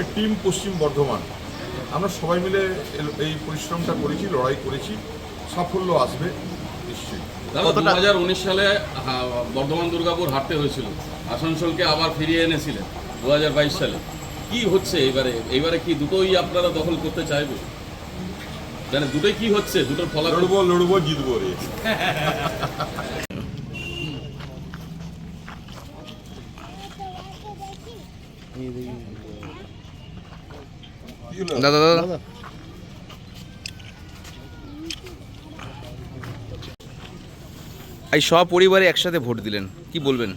এই টিম পশ্চিম বর্ধমান। আমরা সবাই মিলে এই পরিশ্রমটা করেছি লড়াই করেছি। সাফল্য আসবে নিশ্চয়ই। দাদা দু হাজার উনিশ সালে বর্ধমান দুর্গাপুর হারতে হয়েছিল। আসানসোলকে আবার ফিরিয়ে এনেছিলেন দু হাজার বাইশ সালে। কি হচ্ছে এবারে? এবারে কি দুটোই আপনারা দখল করতে চাইবে জানেন দুটোই কি হচ্ছে? দুটোর ফলাফল লড়বো লড়বো জিতবো রে। হলো? দাদা দাদা। এই সপরিবারে একসাথে ভোট দিলেন কি বলবেন?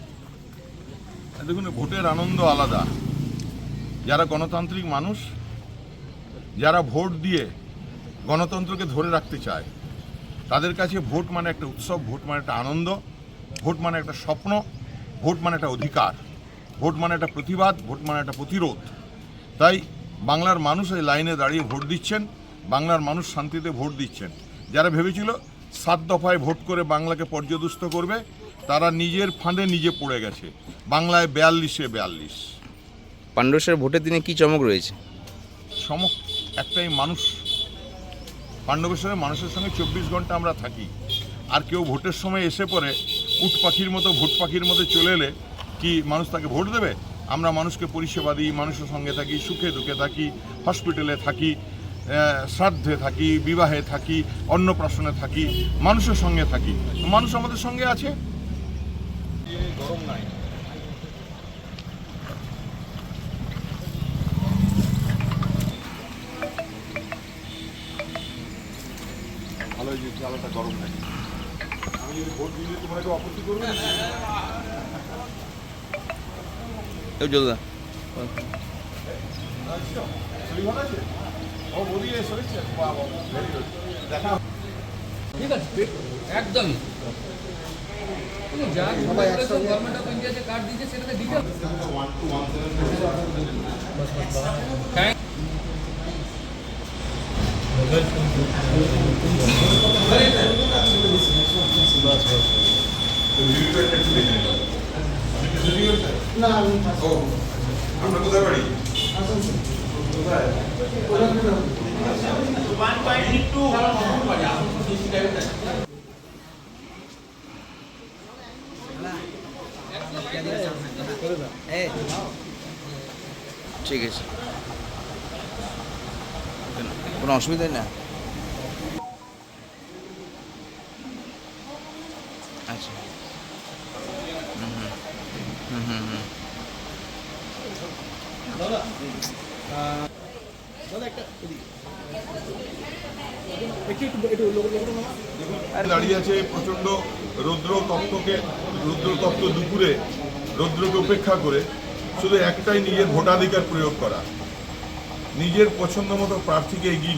দেখুন ভোটের আনন্দ আলাদা। যারা গণতান্ত্রিক মানুষ যারা ভোট দিয়ে গণতন্ত্রকে ধরে রাখতে চায় তাদের কাছে ভোট মানে একটা উৎসব ভোট মানে একটা আনন্দ ভোট মানে একটা স্বপ্ন ভোট মানে একটা অধিকার ভোট মানে একটা প্রতিবাদ ভোট মানে একটা প্রতিরোধ। তাই বাংলার মানুষ এই লাইনে দাঁড়িয়ে ভোট দিচ্ছেন বাংলার মানুষ শান্তিতে ভোট দিচ্ছেন। যারা ভেবেছিল সাত দফায় ভোট করে বাংলাকে পর্যদুস্ত করবে তারা নিজের ফাঁদে নিজে পড়ে গেছে। বাংলায় বেয়াল্লিশে বেয়াল্লিশ। পাণ্ডবেশ্বর ভোটের দিনে কি চমক রয়েছে? চমক একটাই মানুষ। পাণ্ডবেশ্বরে মানুষের সঙ্গে চব্বিশ ঘণ্টা আমরা থাকি। আর কেউ ভোটের সময় এসে পড়ে উট পাখির মতো ভোট পাখির মতো চলে এলে কি মানুষ তাকে ভোট দেবে? আমরা মানুষকে পরিষেবা দিই, মানুষের সঙ্গে থাকি, সুখে দুঃখে থাকি হসপিটালে থাকি শ্রাদ্ধে থাকি, বিবাহে থাকি, অন্নপ্রাশনে থাকি, মানুষের সঙ্গে থাকি। মানুষ আমাদের সঙ্গে আছে? গরম নাই ভালো হয়েছে চালাটা গরম নাই আমি যদি ভোট দিলে তোমরা কেউ আপত্তি করবে না? কেউ দাদা শরীর ভালো আছে? ও মোদি এ শরীর আছে? বাহ, বাহ, very good. দেখা হবে। ঠিক আছে একদমই। যা গভর্নমেন্ট অফ ইন্ডিয়া যে কার্ড দিয়েছে সেটাতে ডিটেল ও, আপনার কোথায় বাড়ি? ঠিক আছে। কোনো অসুবিধা না? আচ্ছা। দাঁড়িয়ে আছে প্রচণ্ড রৌদ্র তপ্তকে রৌদ্র তপ্ত দুপুরে, রৌদ্রকে উপেক্ষা করে শুধু একটাই নিজের ভোটাধিকার প্রয়োগ করা। নিজের পছন্দ মতো প্রার্থীকে এগিয়ে